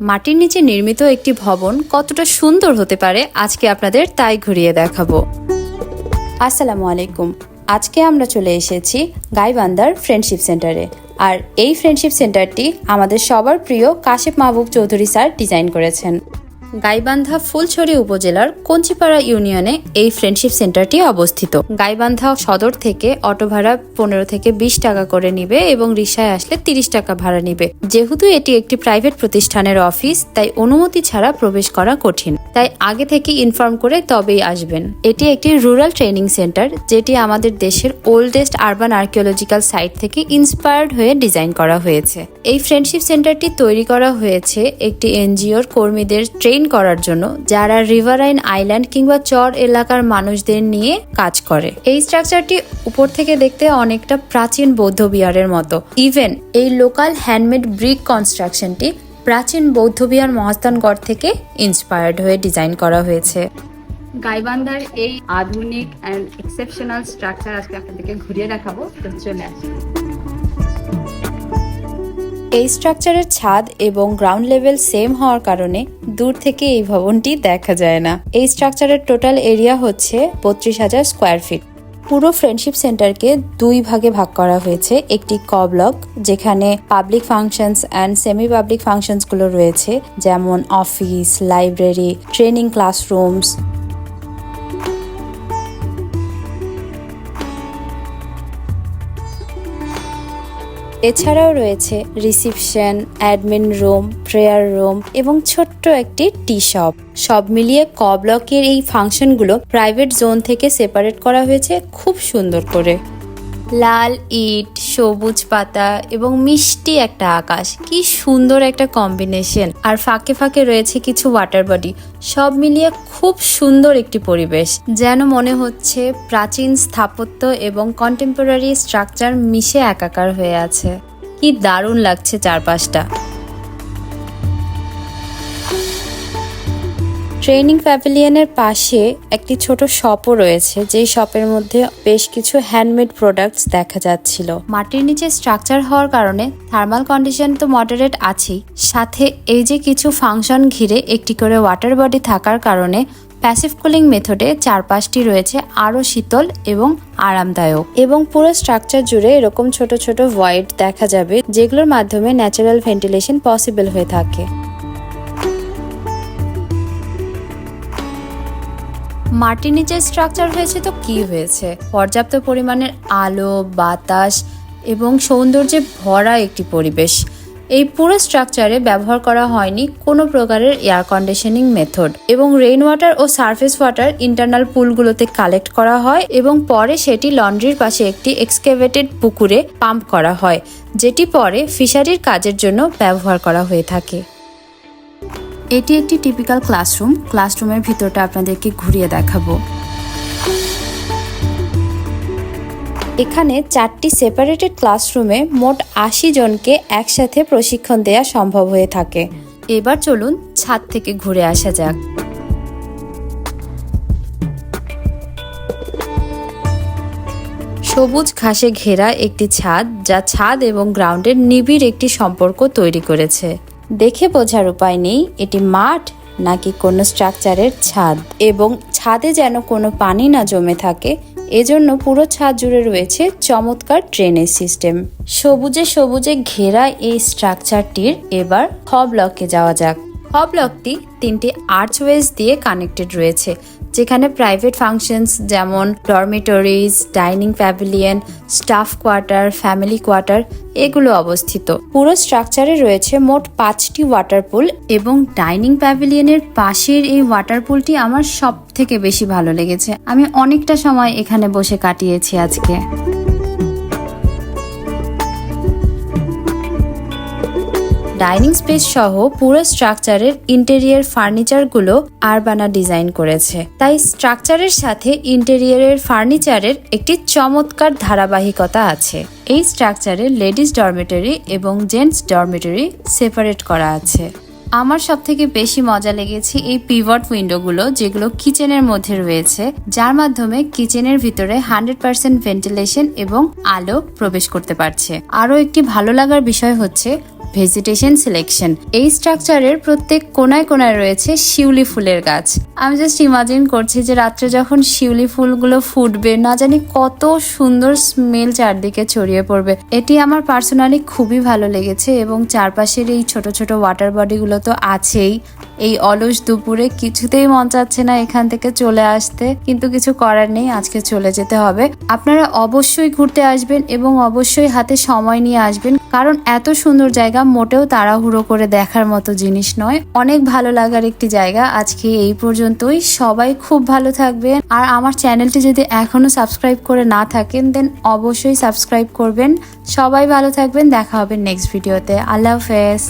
মাটির নিচে নির্মিত একটি ভবন কতটা সুন্দর হতে পারে আজকে আপনাদের তাই ঘুরিয়ে দেখাবো। আসসালামু আলাইকুম। আজকে আমরা চলে এসেছি গাইবান্দার ফ্রেন্ডশিপ সেন্টারে। আর এই ফ্রেন্ডশিপ সেন্টারটি আমাদের সবার প্রিয় কাশেফ মাহবুব চৌধুরী স্যার ডিজাইন করেছেন। গাইবান্ধা ফুলছড়ি উপজেলার কঞ্চিপাড়া ইউনিয়নে এই ফ্রেন্ডশিপ সেন্টারটি অবস্থিত। গাইবান্ধা সদর থেকে অটো ভাড়া পনেরো থেকে বিশ টাকা করে নিবে এবং রিক্সায় আসলে তিরিশ টাকা ভাড়া নিবে। যেহেতু এটি একটি প্রাইভেট প্রতিষ্ঠানের অফিস তাই অনুমতি ছাড়া প্রবেশ করা কঠিন। তাই আগে থেকে ইনফর্ম করে তবেই আসবেন। এটি একটি রুরাল ট্রেনিং সেন্টার যেটি আমাদের দেশের ওল্ডেস্ট আরবান আর্কিওলজিক্যাল সাইট থেকে ইন্সপায়ার্ড হয়ে ডিজাইন করা হয়েছে। এই ফ্রেন্ডশিপ সেন্টারটি তৈরি করা হয়েছে একটি এনজিওর কর্মীদের ট্রেন করার জন্য যারা রিভারাইন আইল্যান্ড কিংবা চর এলাকার মানুষদের নিয়ে কাজ করে। এই স্ট্রাকচারটি উপর থেকে দেখতে অনেকটা প্রাচীন বৌদ্ধ বিহারের মতো। ইভেন এই লোকাল হ্যান্ডমেড ব্রিক কনস্ট্রাকশনটি প্রাচীন বৌদ্ধবিহার মহাস্থানগড় থেকে ইন্সপায়ার্ড হয়ে ডিজাইন করা হয়েছে। গাইবান্ধার এই আধুনিক অ্যান্ড এক্সেপশনাল স্ট্রাকচার আজকে আপনাদেরকে ঘুরিয়ে দেখাবো চলে আসি। এই স্ট্রাকচারের ছাদ এবং গ্রাউন্ড লেভেল সেম হওয়ার কারণে দূর থেকে এই ভবনটি দেখা যায় না। এই স্ট্রাকচারের টোটাল এরিয়া হচ্ছে বত্রিশ হাজার স্কোয়ার ফিট। পুরো ফ্রেন্ডশিপ সেন্টারকে দুই ভাগে ভাগ করা হয়েছে। একটি ক ব্লক যেখানে public functions and semi public ফাংশনসগুলো রয়েছে, যেমন অফিস, লাইব্রেরি, ট্রেনিং ক্লাসরুমস এছাড়াও রয়েছে reception, admin room, prayer room এবং ছোট্ট একটি টি শপ। সব মিলিয়ে ক ব্লকের এই ফাংশনগুলো প্রাইভেট জোন থেকে সেপারেট করা হয়েছে খুব সুন্দর করে। লাল ইট, সবুজ পাতা এবং মিষ্টি একটা আকাশ। কি সুন্দর একটা কম্বিনেশন আর ফাঁকে ফাঁকে রয়েছে কিছু ওয়াটার বডি সব মিলিয়ে খুব সুন্দর একটি পরিবেশ। যেন মনে হচ্ছে প্রাচীন স্থাপত্য এবং কন্টেম্পোরারি স্ট্রাকচার মিশে একাকার হয়ে আছে। কি দারুণ লাগছে চারপাশটা। ট্রেনিং প্যাভিলিয়নের পাশে একটি ছোট শপও রয়েছে, যেই শপের মধ্যে বেশ কিছু হ্যান্ডমেড প্রোডাক্টস দেখা যাচ্ছিল। মাটির নিচে স্ট্রাকচার হওয়ার কারণে থার্মাল কন্ডিশন তো মডারেট আছেই। সাথে এই যে কিছু ফাংশন ঘিরে একটি করে ওয়াটার বডি থাকার কারণে প্যাসিভ কুলিং মেথডে চারপাশটি রয়েছে আরও শীতল এবং আরামদায়ক। এবং পুরো স্ট্রাকচার জুড়ে এরকম ছোট ছোট ভয়েড দেখা যাবে, যেগুলোর মাধ্যমে ন্যাচারাল ভেন্টিলেশন পসিবল হয়ে থাকে। মাটির নিচে স্ট্রাকচার হয়েছে তো কি হয়েছে? পর্যাপ্ত পরিমাণের আলো, বাতাস এবং সৌন্দর্যে ভরা একটি পরিবেশ। এই পুরো স্ট্রাকচারে ব্যবহার করা হয়নি কোনো প্রকারের এয়ার কন্ডিশনিং মেথড এবং রেইন ওয়াটার ও সারফেস ওয়াটার ইন্টারনাল পুলগুলোতে কালেক্ট করা হয় এবং পরে সেটি লন্ড্রির পাশে একটি এক্সকেভেটেড পুকুরে পাম্প করা হয়, যেটি পরে ফিশারির কাজের জন্য ব্যবহার করা হয়ে থাকে। এটি একটি টিপিক্যাল ক্লাসরুম ক্লাসরুমের ভিতরটা আপনাদেরকে ঘুরিয়ে দেখাবো। এখানে চারটি সেপারেটেড ক্লাসরুমে মোট আশি জনকে একসাথে প্রশিক্ষণ দেওয়া সম্ভব হয়ে থাকে। এবার চলুন ছাদ থেকে ঘুরে আসা যাক। সবুজ ঘাসে ঘেরা একটি ছাদ যা ছাদ এবং গ্রাউন্ডের নিবিড় একটি সম্পর্ক তৈরি করেছে। দেখে বোঝার উপায় নেই, এটি মাঠ নাকি কোনো স্ট্রাকচারের ছাদ? এবং ছাদে যেন কোনো পানি না জমে থাকে, এজন্য পুরো ছাদ জুড়ে রয়েছে চমৎকার ড্রেনেজ সিস্টেম সবুজে সবুজে ঘেরা এই স্ট্রাকচারটির এবার খ ব্লকে যাওয়া যাক। খ ব্লকটি তিনটি আর্চওয়েজ দিয়ে কানেক্টেড রয়েছে। যেখানে প্রাইভেট ফাংশনস যেমন dormitories dining pavilion staff quarter family quarter এগুলো অবস্থিত। পুরো স্ট্রাকচারে রয়েছে মোট পাঁচটি ওয়াটার পুল এবং ডাইনিং প্যাভিলিয়নের পাশের এই ওয়াটার পুলটি আমার সব থেকে বেশি ভালো লেগেছে। আমি অনেকটা সময় এখানে বসে কাটিয়েছি আজকে। ডাইনিং স্পেস সহ পুরো স্ট্রাকচারের ইন্টেরিয়ার ফার্নিচারগুলো আরবানা ডিজাইন করেছে। তাই স্ট্রাকচারের সাথে ইন্টেরিয়ারের ফার্নিচারের একটি চমৎকার ধারাবাহিকতা আছে। এই স্ট্রাকচারে লেডিস ডরমেটরি এবং জেন্টস ডরমেটরি সেপারেট করা আছে। আমার সব থেকে বেশি মজা লেগেছে এই পিভট উইন্ডোগুলো যেগুলো কিচেনের মধ্যে রয়েছে, যার মাধ্যমে কিচেনের ভিতরে হান্ড্রেড পার্সেন্ট ভেন্টিলেশন এবং আলো প্রবেশ করতে পারছে। আরও একটি ভালো লাগার বিষয় হচ্ছে ভেজিটেশন সিলেকশন এই স্ট্রাকচারের প্রত্যেক কোনায় কোনায় রয়েছে শিউলি ফুলের গাছ। আমি জাস্ট ইমাজিন করছি যে রাত্রে যখন শিউলি ফুলগুলো ফুটবে, না জানি কত সুন্দর স্মেল চারদিকে ছড়িয়ে পড়বে। এটি আমার পার্সোনালি খুবই ভালো লেগেছে এবং চারপাশের এই ছোট ছোট ওয়াটার বডিগুলো তো আছেই। এই অলস দুপুরে কিছুতেই মন চাচ্ছে না এখান থেকে চলে আসতে, কিন্তু কিছু করার নেই, আজকে চলে যেতে হবে। আপনারা অবশ্যই ঘুরতে আসবেন এবং অবশ্যই হাতে সময় নিয়ে আসবেন। কারণ এত সুন্দর জায়গা মোটেও তাড়াহুড়ো করে দেখার মতো জিনিস নয়। অনেক ভালো লাগার একটি জায়গা। আজকে এই পর্যন্তই। সবাই খুব ভালো থাকবেন। আর আমার চ্যানেলটি যদি এখনও সাবস্ক্রাইব করে না থাকেন দেন অবশ্যই সাবস্ক্রাইব করবেন। সবাই ভালো থাকবেন। দেখা হবে নেক্সট ভিডিওতে আল্লাহ হাফেজ।